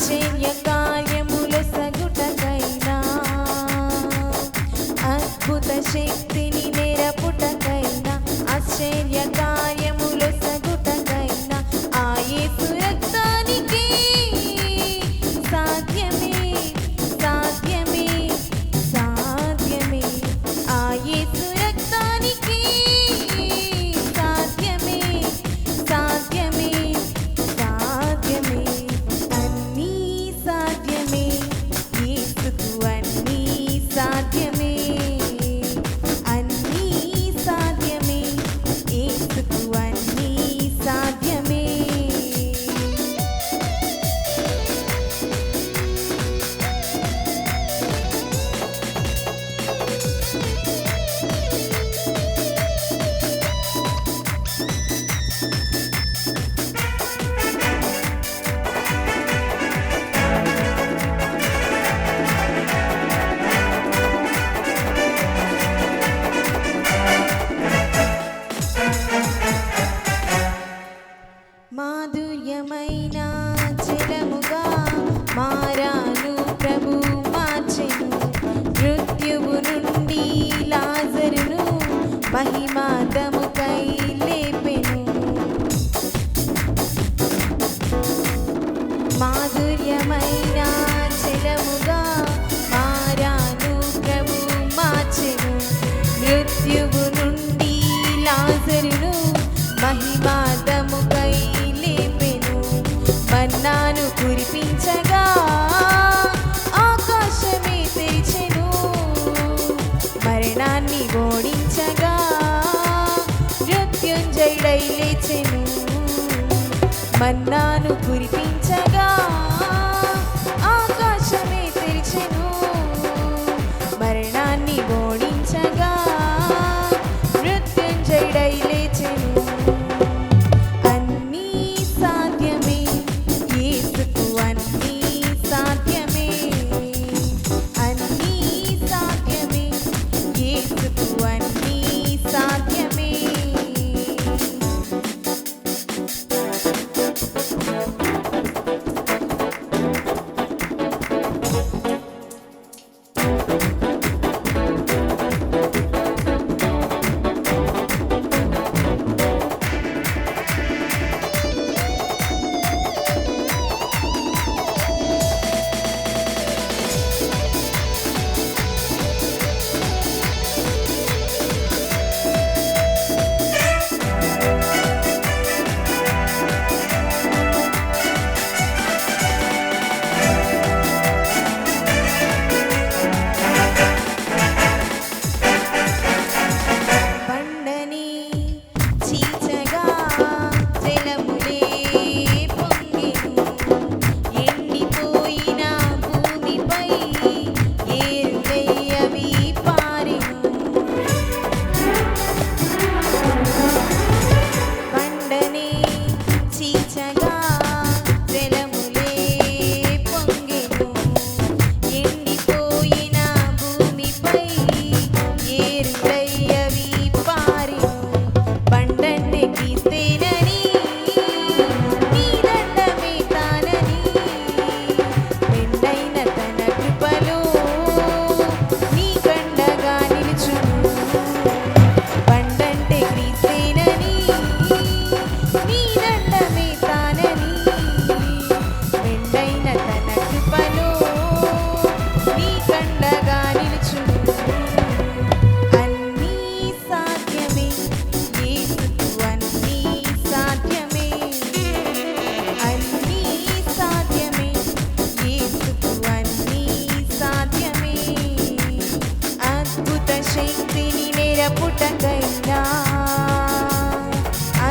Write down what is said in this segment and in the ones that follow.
Seeing you. విడిపించగా ఆకాశమే తెరిచెను మరణాన్ని ఓడించగా మృత్యుంజయుడై లేచెను. మన్నాను కురిపించగా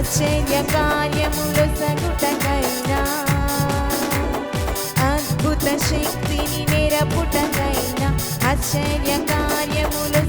ఆశ్చర్య కార్యములు సగుటకైనా. అద్భుత శక్తిని నిరపుటకైనా. ఆశ్చర్య కార్యములు